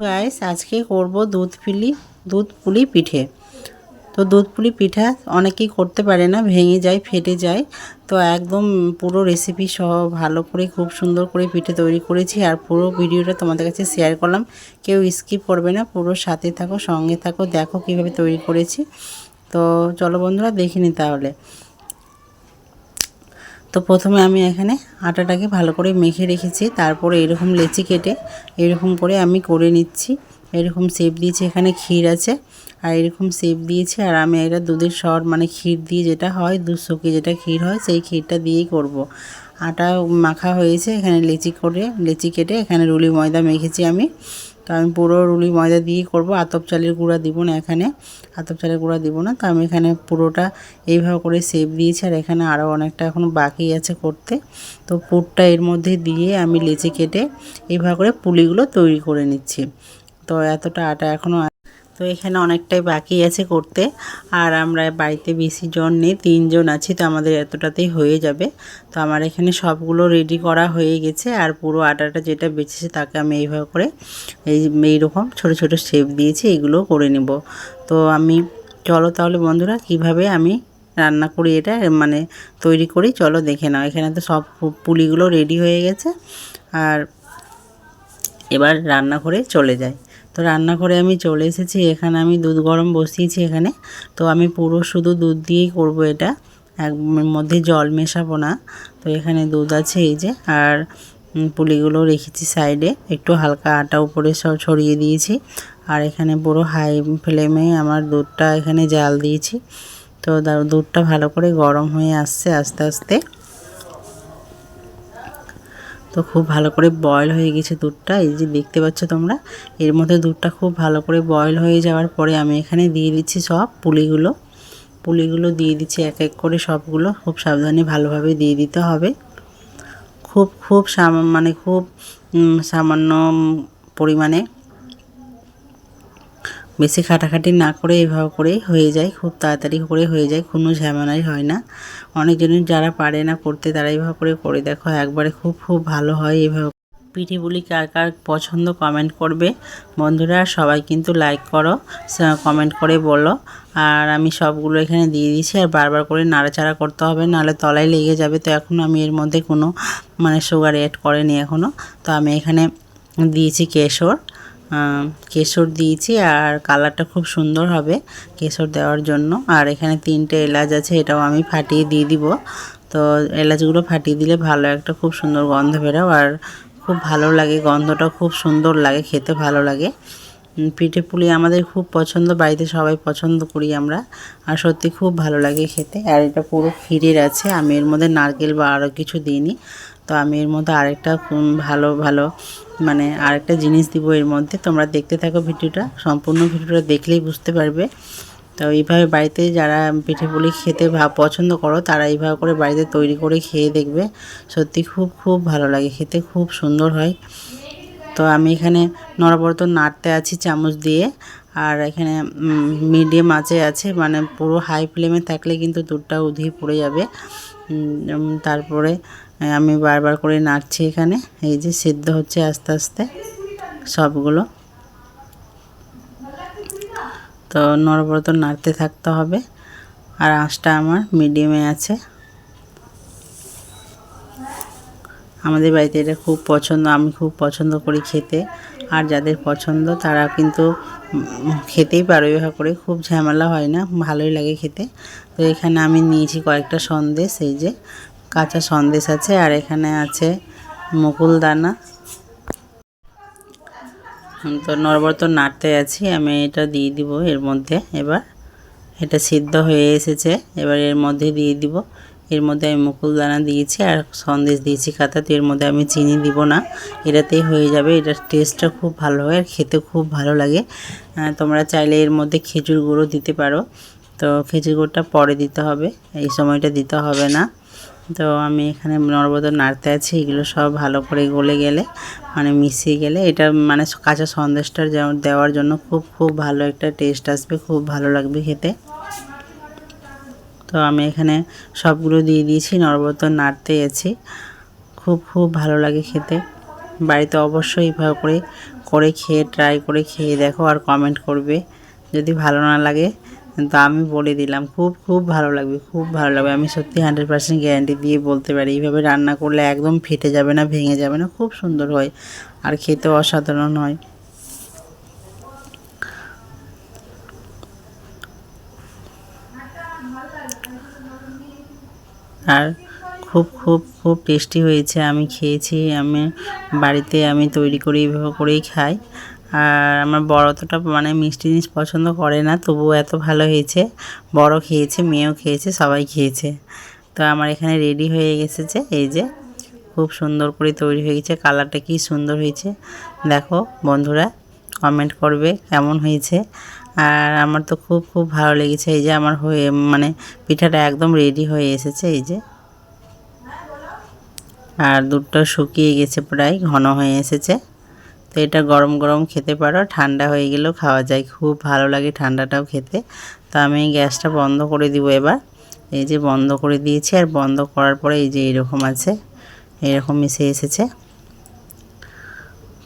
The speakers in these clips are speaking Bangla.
গাইস আজকে করব দুধ পুলি দুধ পুলি পিঠে। তো দুধ পুলি পিঠা অনেকেই করতে পারে না, ভেঙে যায়, ফেটে যায়। তো একদম পুরো রেসিপি সহ ভালো করে, খুব সুন্দর করে পিঠে তৈরি করেছি আর পুরো ভিডিওটা তোমাদের কাছে শেয়ার করলাম। কেউ স্কিপ করবে না, পুরো সাথে থাকো, সঙ্গে থাকো, দেখো কীভাবে তৈরি করেছি। তো চলো বন্ধুরা দেখিনি তাহলে। তো প্রথমে আমি এখানে আটাটাকে ভালো করে মেখে রেখেছি, তারপরে এরকম লেচি কেটে এরকম করে আমি করে নিচ্ছি এরকম শেপ দিয়েছি, এখানে ক্ষীর আছে, আর এরকম শেপ দিয়েছি, আর আমি এটা দুধের সর মানে ক্ষীর দিয়ে যেটা হয়, দুধ শুকিয়ে যেটা ক্ষীর হয়, সেই ক্ষীরটা দিয়েই করব। আটা মাখা হয়েছে, এখানে লেচি করে, লেচি কেটে এখানে রুলি ময়দা মেখেছি আমি তো আমি পুরো রুলি ময়দা দিয়েই করব, আতপ চালের গুঁড়া দিব না এখানে, আতপ চালের গুঁড়া দিব না। তো আমি এখানে পুরোটা এইভাবে করে সেপ দিয়েছি আর এখানে আরও অনেকটা এখন বাকি আছে করতে। তো পুরটা এর মধ্যে দিয়ে আমি লেচে কেটে এইভাবে করে পুলিগুলো তৈরি করে নিচ্ছি। তো এতটা আটা এখনও তো এখানে অনেকটাই বাকি আছে করতে। আর আমরা বাড়িতে বেশি জন নেই, তিনজন আছি, তো আমাদের এতটাতেই হয়ে যাবে। তো আমার এখানে সবগুলো রেডি করা হয়ে গেছে, আর পুরো আটাটা যেটা বেঁচেছে তাকে আমি এইভাবে করে এই এইরকম ছোট ছোট শেপ দিয়েছি, এগুলো করে নেব। তো আমি, চলো তাহলে বন্ধুরা, কীভাবে আমি রান্না করি এটা মানে তৈরি করি, চলো দেখে নাও। এখানে তো সব পুলিগুলো রেডি হয়ে গেছে। আর এবার রান্না করে চলে যায় তো রান্নাঘরে আমি চলে এসেছি, এখানে আমি দুধ গরম বসিয়েছি এখানে। তো আমি পুরো শুধু দুধ দিয়েই করব এটা, এক মধ্যে জল মেশাবো না। তো এখানে দুধ আছে এই যে, আর পুলিগুলো রেখেছি সাইডে। একটু হালকা আটা উপরে সব ছড়িয়ে দিয়েছি। আর এখানে পুরো হাই ফ্লেমে আমার দুধটা এখানে জাল দিয়েছি। তো দুধটা ভালো করে গরম হয়ে আসছে আস্তে আস্তে। তো খুব ভালো করে বয়ল হয়ে গেছে দুধটা, এই যে দেখতে পাচ্ছ তোমরা, এর মধ্যে দুধটা খুব ভালো করে বয়ল হয়ে যাওয়ার পরে আমি এখানে দিয়ে দিচ্ছি সব পুলিগুলো। পুলিগুলো দিয়ে দিচ্ছি, এক এক করে সবগুলো খুব সাবধানে ভালোভাবে দিয়ে দিতে হবে। খুব খুব সাম মানে খুব সামান্য পরিমাণে বেশি খাটাখাটি না করে এভাবে করেই হয়ে যায়, খুব তাড়াতাড়ি করে হয়ে যায়, কোনো ঝামেলাই হয় না। অনেকজনের যারা পারে না করতে তারা এভাবে করে করে। দেখো, একবারে খুব খুব ভালো হয় এইভাবে পিঠেগুলি কার কার পছন্দ কমেন্ট করবে। বন্ধুরা, সবাই কিন্তু লাইক করো কমেন্ট করে বলো। আর আমি সবগুলো এখানে দিয়ে দিয়েছি, আর বারবার করে নাড়াচাড়া করতে হবে, নাহলে তলায় লেগে যাবে। তো এখন আমি এর মধ্যে কোনো মানে সুগার অ্যাড করেনি এখনও তো আমি এখানে দিয়েছি কেশর। কেশর দিয়েছি আর কালারটা খুব সুন্দর হবে কেশর দেওয়ার জন্য। আর এখানে তিনটে এলাচ আছে, এটাও আমি ফাটিয়ে দিয়ে দিব। তো এলাচগুলো ফাটিয়ে দিলে ভালো একটা খুব সুন্দর গন্ধ বেরো আর খুব ভালো লাগে, গন্ধটা খুব সুন্দর লাগে, খেতে ভালো লাগে। পিঠে পুলি আমাদের খুব পছন্দ, বাড়িতে সবাই পছন্দ করি আমরা। আর সত্যি খুব ভালো লাগে খেতে। আর এটা পুরো ক্ষীরের আছে, আমি এর মধ্যে নারকেল বা আরও কিছু দিইনি। তো আমি এর মধ্যে আরেকটা ভালো ভালো মানে আরেকটা জিনিস দিব এর মধ্যে। তোমরা দেখতে থাকো ভিডিওটা, সম্পূর্ণ ভিডিওটা দেখলেই বুঝতে পারবে। তো এইভাবে বাড়িতে যারা পিঠে পুলি খেতে পছন্দ করো, তারা এইভাবে করে বাড়িতে তৈরি করে খেয়ে দেখবে। সত্যি খুব খুব ভালো লাগে, খেতে খুব সুন্দর হয়। তো আমি এখানে নরবর্তন নাড়তে আছি চামচ দিয়ে, আর এখানে মিডিয়াম আঁচে আছে মানে পুরো হাই ফ্লেমে থাকলে কিন্তু দুধটা উধিয়ে পড়ে যাবে। তারপরে আমি বারবার করে নাড়ছি এখানে। এই যে সিদ্ধ হচ্ছে আস্তে আস্তে সবগুলো। তো নরবরত নাড়তে থাকতে হবে। আর আঁচটা আমার মিডিয়ামে আছে। আমাদের বাড়িতে এটা খুব পছন্দ, আমি খুব পছন্দ করি খেতে। আর যাদের পছন্দ তারা কিন্তু খেতেই পারো, এভাবে করে খুব ঝামেলা হয় না, ভালোই লাগে খেতে। তো এখানে আমি নিয়েছি কয়েকটা সন্দেশ, এই যে কাঁচা সন্দেশ আছে, আর এখানে আছে মুকুল দানা। তো নরবর্ত নাড়তে আছি, আমি এটা দিয়ে দিব এর মধ্যে, এবার এটা সিদ্ধ হয়ে এসেছে, এবার এর মধ্যে দিয়ে দিব। এর মধ্যে আমি মুকুল দানা দিয়েছি আর সন্দেশ দিয়েছি কাতাতে এর মধ্যে আমি চিনি দিব না। এটাতেই হয়ে যাবে। এটার টেস্টটা খুব ভালো হয় আর খেতে খুব ভালো লাগে। তোমরা চাইলে এর মধ্যে খেজুর গুঁড়ো দিতে পারো। তো খেজুর গুঁড়োটা পরে দিতে হবে। এই সময়টা দিতে হবে না। তো আমি এখানে নরবদ নাড়তে আছি। এগুলো সব ভালো করে গলে গেলে মানে মিশিয়ে গেলে এটা মানে কাঁচা সন্দেশটা দেওয়ার জন্য খুব খুব ভালো একটা টেস্ট আসবে। খুব ভালো লাগবে খেতে। তো আমি এখানে সবগুলো দিয়ে দিয়েছি নরবত নাড়তে আছি খুব খুব ভালো লাগে খেতে। বাড়িতে অবশ্যই এইভাবে করে করে খেয়ে ট্রাই করে খেয়ে দেখো আর কমেন্ট করবে। যদি ভালো না লাগে, তো আমি বলে দিলাম, খুব খুব ভালো লাগবে, খুব ভালো লাগবে। আমি সত্যি হান্ড্রেড পার্সেন্ট গ্যারান্টি দিয়ে বলতে পারি, এইভাবে রান্না করলে একদম ফেটে যাবে না, ভেঙে যাবে না, খুব সুন্দর হয়। আর খেতেও অসাধারণ হয়। আর খুব খুব খুব টেস্টি হয়েছে। আমি খেয়েছি, আমি বাড়িতে আমি তৈরি করে এইভাবে করেই খাই। আর আমার বড় অতটা মানে মিষ্টি জিনিস পছন্দ করে না, তবুও এত ভালো হয়েছে। বড় খেয়েছে, মেয়েও খেয়েছে, সবাই খেয়েছে। তো আমার এখানে রেডি হয়ে গেছে যে এই যে খুব সুন্দর করে তৈরি হয়ে গেছে। কালারটা কি সুন্দর হয়েছে। দেখো বন্ধুরা কমেন্ট করবে কেমন হয়েছে। আর আমার তো খুব খুব ভালো লেগেছে এই যে আমার হয়ে মানে পিঠাটা একদম রেডি হয়ে এসেছে এই যে। আর দুধটা শুকিয়ে গেছে প্রায়, ঘন হয়ে এসেছে। তো এটা গরম গরম খেতে পারো, ঠান্ডা হয়ে গেলেও খাওয়া যায়। খুব ভালো লাগে ঠান্ডাটাও খেতে। তো আমি গ্যাসটা বন্ধ করে দিব এবার। এই যে বন্ধ করে দিয়েছি, আর বন্ধ করার পরে এই যে এরকম আছে এরকম মিশে এসেছে।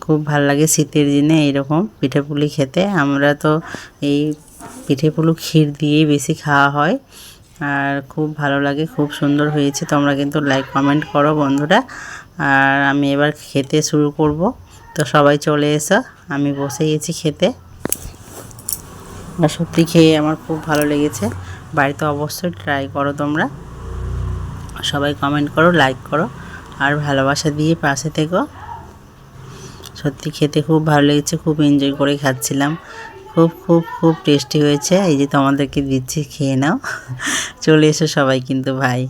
খুব ভালো লাগে শীতের দিনে এইরকম পিঠেপুলি খেতে। আমরা তো এই পিঠেপুলু ক্ষীর দিয়েই বেশি খাওয়া হয়। আর খুব ভালো লাগে, খুব সুন্দর হয়েছে। তোমরা কিন্তু লাইক কমেন্ট করো বন্ধুরা। আর আমি এবার খেতে শুরু করব। তো সবাই চলে এসো, আমি বসে গেছি খেতে। আর সত্যি খেয়ে আমার খুব ভালো লেগেছে। বাড়িতে অবশ্যই ট্রাই করো তোমরা। সবাই কমেন্ট করো লাইক করো। আর ভালোবাসা দিয়ে পাশে থেকো। সত্যি খেতে খুব ভালো লেগেছে, খুব এনজয় করে খাচ্ছিলাম। খুব খুব খুব টেস্টি হয়েছে। এই যে তোমাদেরকে দিচ্ছি, খেয়ে নাও। চলে এসো সবাই কিন্তু ভাই